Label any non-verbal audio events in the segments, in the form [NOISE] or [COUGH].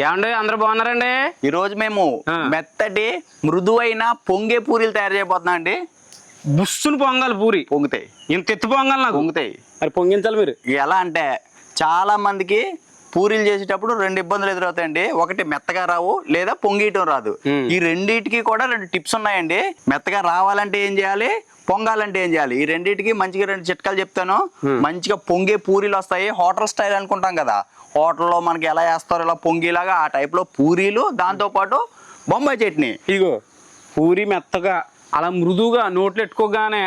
ఏమండి అందరూ బాగున్నారండి? ఈ రోజు మేము. మెత్తటి మృదువైన పొంగే పూరీలు తయారు చేయబోతున్నాం అండి. బుస్సును పొంగాలి పూరి. పొంగుతాయి. ఇంత ఎత్తు పొంగాలి నాకు. పొంగుతాయి. మరి పొంగించాలి మీరు? ఎలా అంటే చాలా మందికి పూరీలు చేసేటప్పుడు రెండు ఇబ్బందులు ఎదురవుతాయండి. ఒకటి మెత్తగా రావు లేదా పొంగియటం రాదు. ఈ రెండింటికి కూడా రెండు టిప్స్ ఉన్నాయండి. మెత్తగా రావాలంటే ఏం చేయాలి? పొంగాలంటే ఏం చేయాలి? ఈ రెండింటికి మంచిగా రెండు చిట్కాలు చెప్తాను. మంచిగా పొంగే పూరీలు వస్తాయి. హోటల్ స్టైల్ అనుకుంటాం కదా. హోటల్లో మనకి ఎలా వేస్తారో ఇలా పొంగిలాగా ఆ టైప్లో పూరీలు దాంతోపాటు బొంబాయి చట్నీ. ఇదిగో పూరి మెత్తగా అలా మృదువుగా నోట్లు ఎట్టుకోగానే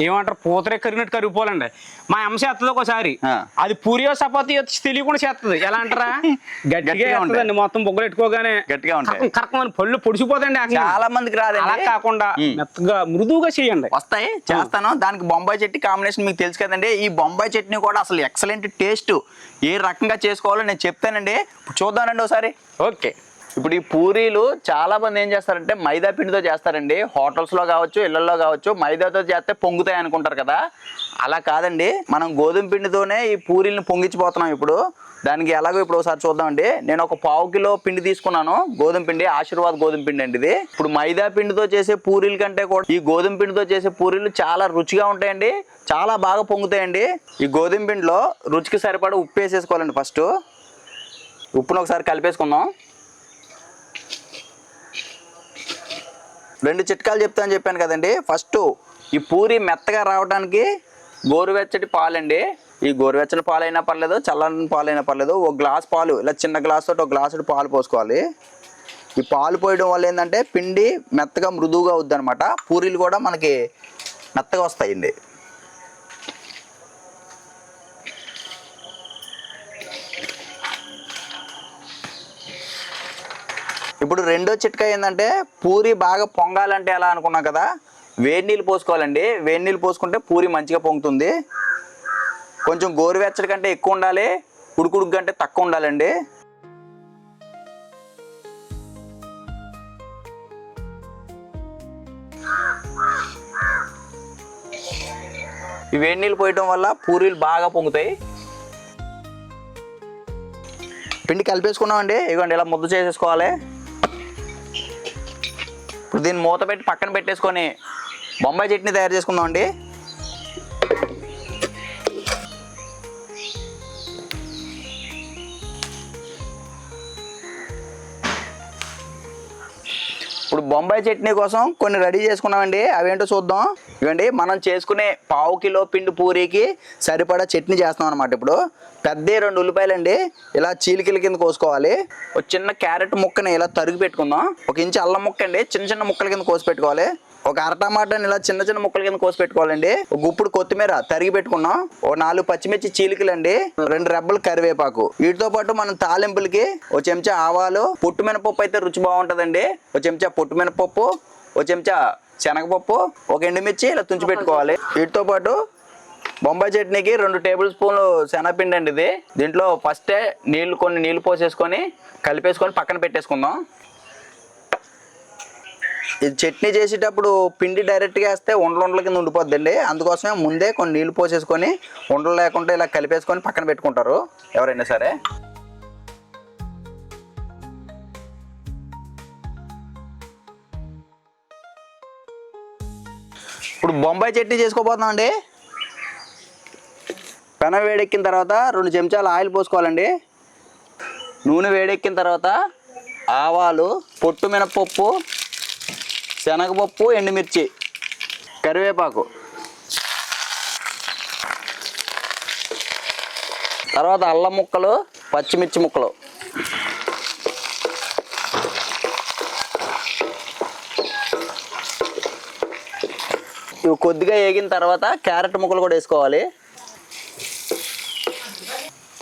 ఏమంటారు? పూతరే కరిగినట్టు కరిగిపోవాలండి. మా అమ్మ చేస్తుంది ఒకసారి. అది పూరియో చపాతీ వచ్చి తెలియకుండా చేస్తుంది ఎలా అంటారా? [LAUGHS] గట్టిగా. వేస్తుందండి మొత్తం బొగ్గలు ఎట్టుకోగానే గట్టిగా ఉంటాయి. కరకం కరకం అని పళ్ళు పొడిచిపోతండి ఏకంగా. చాలా మందికి అలా రాదండి కాకుండా. మెత్తగా మృదువుగా చేయండి. వస్తాయి. చేస్తాను. దానికి బొంబాయి చట్నీ కాంబినేషన్ మీకు తెలుసు కదండి. ఈ బొంబాయి చట్నీ కూడా అసలు ఎక్సలెంట్ టేస్ట్ ఏ రకంగా చేసుకోవాలో నేను చెప్తానండి. చూద్దానండి ఒకసారి. ఓకే. ఇప్పుడు ఈ పూరీలు చాలా మంది ఏం చేస్తారంటే మైదా పిండితో చేస్తారండి. హోటల్స్లో కావచ్చు ఇళ్ళలో కావచ్చు మైదాతో చేస్తే పొంగుతాయి అనుకుంటారు కదా. అలా కాదండి. మనం గోధుమ పిండితోనే ఈ పూరీలను పొంగించిపోతున్నాం ఇప్పుడు. దానికి ఎలాగో ఇప్పుడు ఒకసారి చూద్దామండి. నేను ఒక పావు కిలో పిండి తీసుకున్నాను. గోధుమ పిండి ఆశీర్వాద్ గోధుమ పిండి అండి ఇది. ఇప్పుడు మైదా పిండితో చేసే పూరీల కంటే కూడా ఈ గోధుమ పిండితో చేసే పూరీలు చాలా రుచిగా ఉంటాయండి. చాలా బాగా పొంగుతాయండి. ఈ గోధుమ పిండిలో రుచికి సరిపడా ఉప్పు వేసేసుకోవాలండి ఫస్ట్. ఉప్పును ఒకసారి కలిపేసుకుందాం. రెండు చిట్కాలు చెప్తాను చెప్పాను కదండి. ఫస్ట్ ఈ పూరి మెత్తగా రావడానికి గోరువెచ్చటి పాలండి. ఈ గోరువెచ్చని పాలైనా పర్లేదు చల్లని పాలైనా పర్లేదు. ఒక గ్లాస్ పాలు ఇలా చిన్న గ్లాస్ తోటి ఒక గ్లాసు పాలు పోసుకోవాలి. ఈ పాలు పోయడం వల్ల ఏంటంటే పిండి మెత్తగా మృదువుగా అవుద్ది అనమాట పూరీలు కూడా మనకి మెత్తగా వస్తాయండి. ఇప్పుడు రెండో చిట్కా ఏంటంటే పూరి బాగా పొంగాలంటే ఎలా అనుకున్నాం కదా? వేడి నీళ్ళు పోసుకోవాలండి. వేడి నీళ్ళు పోసుకుంటే పూరి మంచిగా పొంగుతుంది. కొంచెం గోరువెచ్చడి కంటే ఎక్కువ ఉండాలి. ఉడుకుడుకు కంటే తక్కువ ఉండాలండి. ఈ వేడి నీళ్ళు పోయటం వల్ల పూరీలు బాగా పొంగుతాయి. పిండి కలిపేసుకున్నామండి. ఇగోండి ఇలా ముద్ద చేసేసుకోవాలి. ఇప్పుడు దీన్ని మూత పెట్టి పక్కన పెట్టేసుకొని బొంబాయి చట్నీ తయారు చేసుకుందామండి. అండి బొంబాయి చట్నీ కోసం కొన్ని రెడీ చేసుకున్నామండి. అవేంటో చూద్దాం. ఇవ్వండి మనం చేసుకునే పావు కిలో పిండి పూరీకి సరిపడా చట్నీ చేస్తాం అనమాట ఇప్పుడు. పెద్ద రెండు ఉల్లిపాయలండి. ఇలా చీలికల కింద కోసుకోవాలి. ఒక చిన్న క్యారెట్ ముక్కని ఇలా తరిగి పెట్టుకుందాం. ఒక ఇంచు అల్లం ముక్క అండి. చిన్న చిన్న ముక్కల కింద కోసి పెట్టుకోవాలి. ఒక అర టమాటాని ఇలా చిన్న చిన్న ముక్కల కింద కోసి పెట్టుకోవాలండి. ఒక గుప్పుడు కొత్తిమీర తరిగి పెట్టుకున్నాం. ఓ నాలుగు పచ్చిమిర్చి చీలికలండి. రెండు రెబ్బలు కరివేపాకు. వీటితో పాటు మనం తాలింపులకి ఒక చెంచా ఆవాలు పొట్టు మినపప్పు అయితే రుచి బాగుంటుందండి. ఒక చెంచా పొట్టు మినపప్పు ఒక చెంచా శనగపప్పు ఒక ఎండుమిర్చి ఇలా తుంచి పెట్టుకోవాలి. వీటితో పాటు బొంబాయి చట్నీకి రెండు టేబుల్ స్పూన్లు శనగపిండి అండి ఇది. దీంట్లో ఫస్టే నీళ్ళు కొన్ని నీళ్ళు పోసేసుకొని కలిపేసుకొని పక్కన పెట్టేసుకుందాం. ఇది చట్నీ చేసేటప్పుడు పిండి డైరెక్ట్గా వేస్తే ఉండలు ఉండల కింద ఉండిపోద్దండి. అందుకోసమే ముందే కొన్ని నీళ్ళు పోసేసుకొని ఉండలు లేకుండా ఇలా కలిపేసుకొని పక్కన పెట్టుకుంటారు ఎవరైనా సరే. ఇప్పుడు బొంబాయి చట్నీ చేసుకోబోతున్నాం అండి పెన వేడెక్కిన తర్వాత రెండు చెంచాలు ఆయిల్ పోసుకోవాలండి. నూనె వేడెక్కిన తర్వాత ఆవాలు పొట్టు మినపప్పు శనగపప్పు ఎండుమిర్చి కరివేపాకు. తర్వాత అల్లం ముక్కలు పచ్చిమిర్చి ముక్కలు. ఇవి కొద్దిగా వేగిన తర్వాత క్యారెట్ ముక్కలు కూడా వేసుకోవాలి.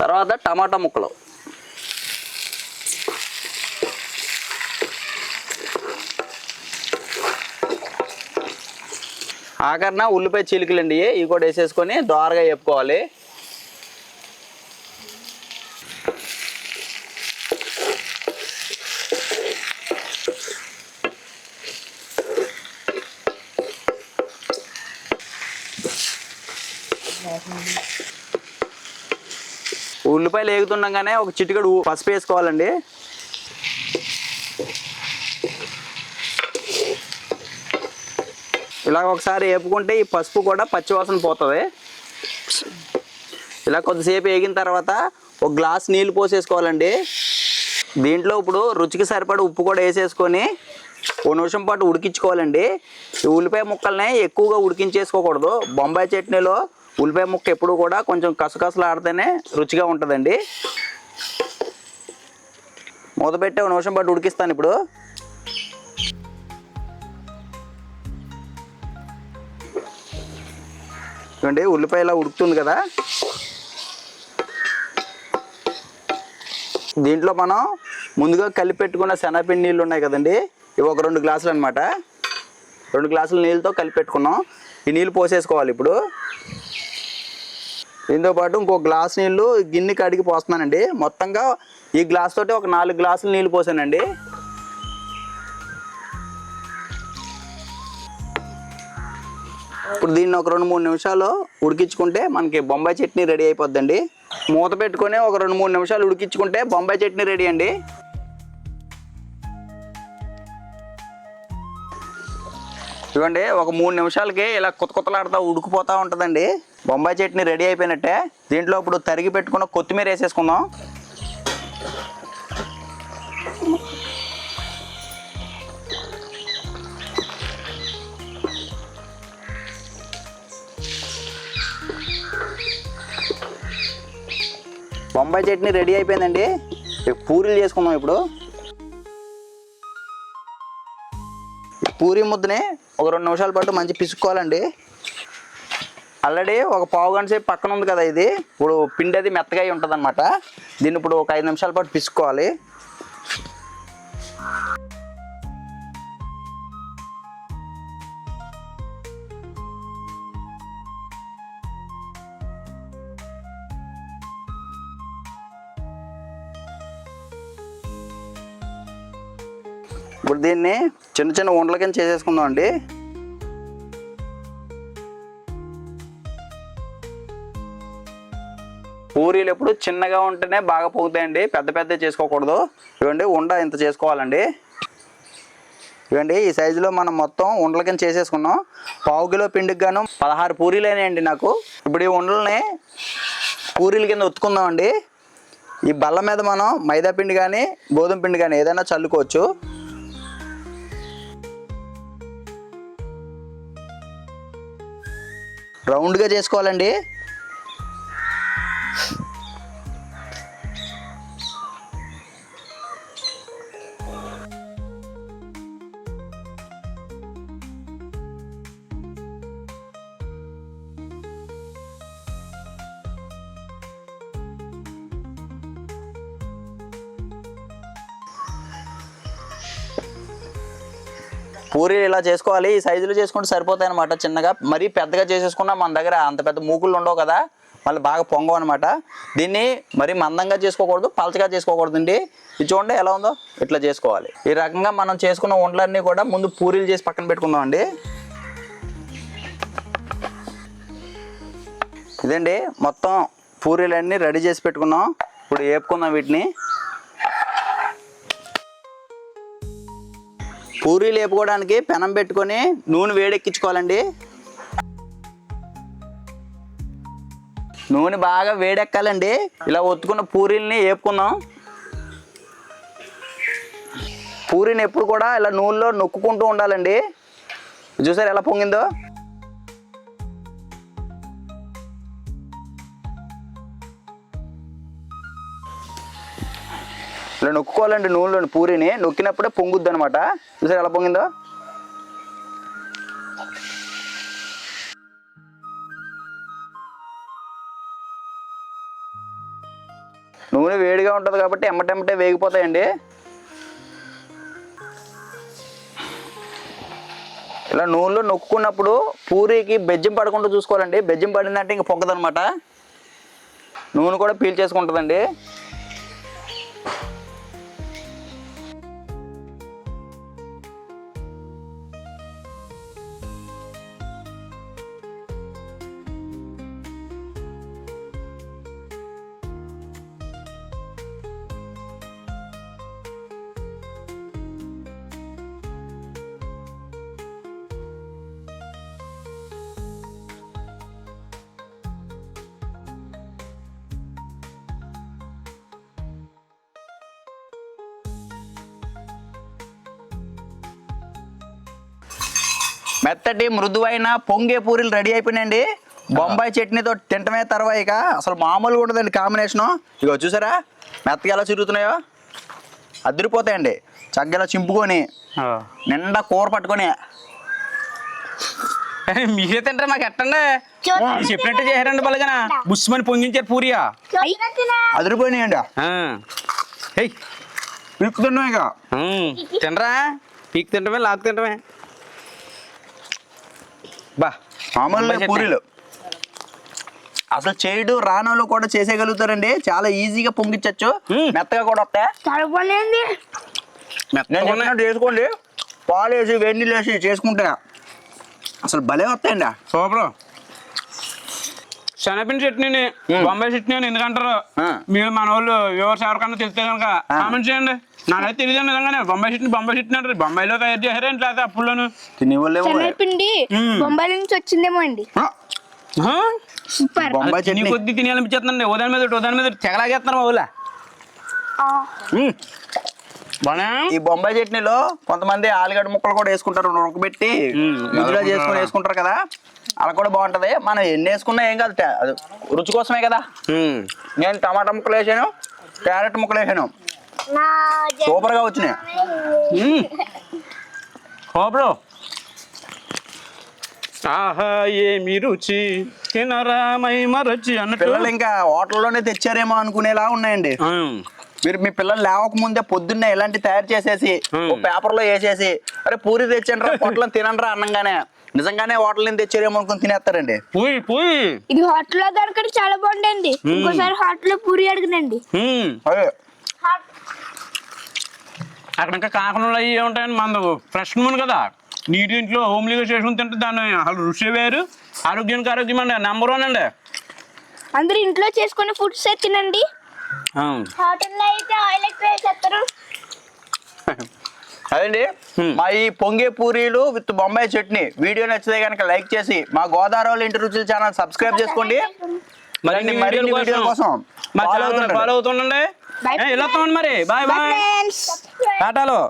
తర్వాత టమాటా ముక్కలు. ఆఖరణ ఉల్లిపాయ చీలికలండి ఇవి. కూడా వేసేసుకొని దోరగా చెప్పుకోవాలి ఉల్లిపాయలు వేగుతుండగానే ఒక చిటికడు పసుపు వేసుకోవాలండి. ఇలా ఒకసారి వేపుకుంటే ఈ పసుపు కూడా పచ్చివాసన పోతుంది. ఇలా కొద్దిసేపు వేగిన తర్వాత ఒక గ్లాస్ నీళ్ళు పోసేసుకోవాలండి. దీంట్లో ఇప్పుడు రుచికి సరిపడ ఉప్పు కూడా వేసేసుకొని ఓ నిమిషం పాటు ఉడికించుకోవాలండి. ఈ ఉల్లిపాయ ముక్కల్ని ఎక్కువగా ఉడికించేసుకోకూడదు. బొంబాయి చట్నీలో ఉల్లిపాయ ముక్క ఎప్పుడు కూడా కొంచెం కసకసలు ఆడితేనే రుచిగా ఉంటుందండి. మూత పెట్టి ఒక నిమిషం పాటు ఉడికిస్తాను ఇప్పుడు. చూడండి ఉల్లిపాయ ఇలా ఉడుకుతుంది కదా. దీంట్లో మనం ముందుగా కలిపి పెట్టుకున్న శనగపిండి నీళ్ళు ఉన్నాయి కదండి ఇవి ఒక రెండు గ్లాసులు అనమాట రెండు గ్లాసుల నీళ్ళతో కలిపి పెట్టుకున్నాం. ఈ నీళ్ళు పోసేసుకోవాలి ఇప్పుడు. దీంతో పాటు ఇంకో గ్లాస్ నీళ్ళు గిన్నె కడిగి పోస్తున్నానండి. మొత్తంగా ఈ గ్లాస్ తోటి ఒక నాలుగు గ్లాసులు నీళ్ళు పోసానండి. ఇప్పుడు దీన్ని ఒక రెండు మూడు నిమిషాలు ఉడికించుకుంటే మనకి బొంబాయి చట్నీ రెడీ అయిపోద్దండి. మూత పెట్టుకొని ఒక రెండు మూడు నిమిషాలు ఉడికించుకుంటే బొంబాయి చట్నీ రెడీ అండి. ఇవ్వండి ఒక మూడు నిమిషాలకి ఇలా కొత్త కొత్తలాడుతూ ఉడికిపోతూ ఉంటుందండి. బొంబాయి చట్నీ రెడీ అయిపోయినట్టే. దీంట్లో ఇప్పుడు తరిగి పెట్టుకున్న కొత్తిమీర వేసేసుకుందాం. బొంబాయి చట్నీ రెడీ అయిపోయిందండి. పూరీలు చేసుకుందాం ఇప్పుడు. పూరి ముద్దని ఒక రెండు నిమిషాల పాటు మంచి పిసుక్కోవాలండి. ఆల్రెడీ ఒక పావు గంట సేపు పక్కన ఉంది కదా ఇది. ఇప్పుడు పిండి అది మెత్తగా అయి ఉంటుంది అనమాట దీన్ని ఇప్పుడు ఒక ఐదు నిమిషాల పాటు పిసుకోవాలి ఇప్పుడు దీన్ని చిన్న చిన్న ఉండల కింద చేసేసుకుందాం అండి. పూరీలు ఎప్పుడు చిన్నగా ఉంటేనే బాగా పొగుతాయండి పెద్ద పెద్ద చేసుకోకూడదు. ఇవ్వండి ఉండ ఇంత చేసుకోవాలండి. ఇవ్వండి ఈ సైజులో మనం మొత్తం ఉండల కింద చేసేసుకున్నాం. పావు కిలో పిండికి గాను పదహారు పూరీలు అయినాయండి నాకు. ఇప్పుడు ఈ ఉండలని పూరీల కింద ఉత్తుకుందామండి. ఈ బల్ల మీద మనం మైదా పిండి కానీ గోధుమ పిండి కానీ ఏదైనా చల్లుకోవచ్చు. రౌండ్గా చేసుకోవాలండి. పూరీలు ఇలా చేసుకోవాలి ఈ సైజులో చేసుకుంటే సరిపోతాయి అనమాట చిన్నగా. మరీ పెద్దగా చేసేసుకున్నా మన దగ్గర అంత పెద్ద మూకులు ఉండవు కదా మళ్ళీ బాగా పొంగవు అనమాట దీన్ని మరీ మందంగా చేసుకోకూడదు పలచగా చేసుకోకూడదు అండి ఇది చూడండి ఎలా ఉందో ఇట్లా చేసుకోవాలి. ఈ రకంగా మనం చేసుకున్న వంటలన్నీ కూడా ముందు పూరీలు చేసి పక్కన పెట్టుకుందాం అండి. ఇదండి మొత్తం పూరీలన్నీ రెడీ చేసి పెట్టుకున్నాం. ఇప్పుడు వేపుకుందాం వీటిని. పూరీలు వేపుకోవడానికి పెనం పెట్టుకొని నూనె వేడెక్కించుకోవాలండి. నూనె బాగా వేడెక్కాలండి. ఇలా ఒత్తుకున్న పూరీల్ని వేపుకుందాం పూరిని ఎప్పుడు కూడా ఇలా నూనెలో నొక్కుకుంటూ ఉండాలండి. చూసారు ఎలా పొంగిందో? ఇలా నొక్కుకోవాలండి నూనెలోని పూరిని నొక్కినప్పుడే పొంగుద్ది అనమాట చూసారు ఎలా పొంగిందో? నూనె వేడిగా ఉంటుంది కాబట్టి ఎమ్మటెమ్మటే వేగిపోతాయండి. ఇలా నూనెలో నొక్కున్నప్పుడు పూరికి బెజ్జం పడకుండా చూసుకోవాలండి. బెజ్జం పడిందంటే ఇంక పొంగదనమాట నూనె కూడా పీల్చేసుకుంటుందండి మెత్తటి మృదువైన పొంగే పూరీలు రెడీ అయిపోయినాయండి. బొంబాయి చట్నీతో తింటమే తర్వాత ఇక. అసలు మామూలుగా ఉండదండి కాంబినేషను. ఇక చూసారా? మెత్తగా ఎలా చిరుగుతున్నాయో? అదిరిపోతాయండి. చక్కగా చింపుకొని ఆ. నిండా కూర పట్టుకొని. మీరే తింటారు మాకు ఎట్టండి? మీరు చెప్పినట్టు చేశారండి బలగన. బుస్మని పొంగించారు పూరియా. అదిరిపోయినాయండి. హే పిక్కుతున్నాం ఇక. తినరా? పీక్ తింటమే లాక్ తింటమే. బా మామూలు. పూరీలు. అసలు చేయడు రానోళ్ళు కూడా చేసేయగలుగుతారండి. చాలా ఈజీగా పొంగిచ్చచ్చు. మెత్తగా కూడా వస్తాయి? చేసుకోండి పాలు వేసి వేడి నీళ్ళు వేసి చేసుకుంటే అసలు భలే వస్తాయండి. సూపర్. శనగపిండి చట్నీని. బొంబాయి చట్నీ అని ఎందుకంటారు. మీరు మన వాళ్ళు ఎవరు ఎవరికన్నా తెలిస్తే కనుక. కామెంట్ చేయండి. నాకైతే తెలియదు నిజంగానే. బొంబాయి చట్నీ బొంబాయి చట్నీ అంటారు. బొంబాయిలో తయారు చేశారా ఇంట్లో అయితే అప్పుల్లోను? శనగపిండి. బొంబాయి నుంచి వచ్చిందేమో అండి? సూపర్. చట్నీ. కొద్ది తినేయాలనిపించేస్తుందండి ఓదాని మీద ఓదాని మీద తెగలాగేస్తున్నారు మా ఈ బొంబాయి చట్నీలో కొంతమంది ఆలుగడ్డ ముక్కలు కూడా వేసుకుంటారు. ఉడకబెట్టి మ్మ్. ఇందులో చేసుకుని వేసుకుంటారు కదా. అలా కూడా బాగుంటది. మనం ఎన్ని వేసుకున్నా ఏం కాదు రుచి కోసమే కదా. నేను టమాటా ముక్కలు వేసాను క్యారెట్ ముక్కలు వేసాను. సూపర్గా వచ్చినాయి. ఆహా ఏమి రుచి. తినరామై మరచి అన్నట్టు. పిల్లలు ఇంకా హోటల్లోనే తెచ్చారేమో అనుకునేలా ఉన్నాయండి. మీరు మీ పిల్లలు లేవక ముందే పొద్దున్నే ఇలాంటి తయారు చేసేసి ఓ పేపర్లో వేసేసి అరే పూరి తెచ్చండి రా పొట్లం తినండి రా అన్నంగానే. నిజంగానే హోటల్ నుంచి తెచ్చారేమో అనుకుని తినేస్తారండి. పోయి పోయి ఇది హోటల్లో దొరకడం చాలా బాగుండండి ఇంకోసారి హోటల్లో పూరి అడగనండి. అదే. అక్కడ ఇంకా కాకుండా అవి ఏముంటాయని మన ఫ్రెష్ నూనె కదా. నీటి ఇంట్లో హోమ్లీగా చేసుకుని తింటే దాని అసలు రుచి వేరు. ఆరోగ్యానికి ఆరోగ్యం అండి నెంబర్ వన్ అండి. అందరూ ఇంట్లో చేసుకునే ఫుడ్స్ తినండి. హోటల్లో అయితే ఆయిల్ ఎక్కువ వేసేస్తారు. [LAUGHS] అదండి. మా ఈ పొంగే పూరీలు విత్ బొంబాయి చట్నీ వీడియో నచ్చితే కనుక లైక్ చేసి మా గోదావరి ఇంటి రుచుల ఛానల్ సబ్స్క్రైబ్ చేసుకోండి. మరిన్ని మరిన్ని వీడియోల కోసం మా ఛానల్. ఫాలో అవుతుండండి. వెళ్ళొస్తామండి మరి. Bye bye టాటాలో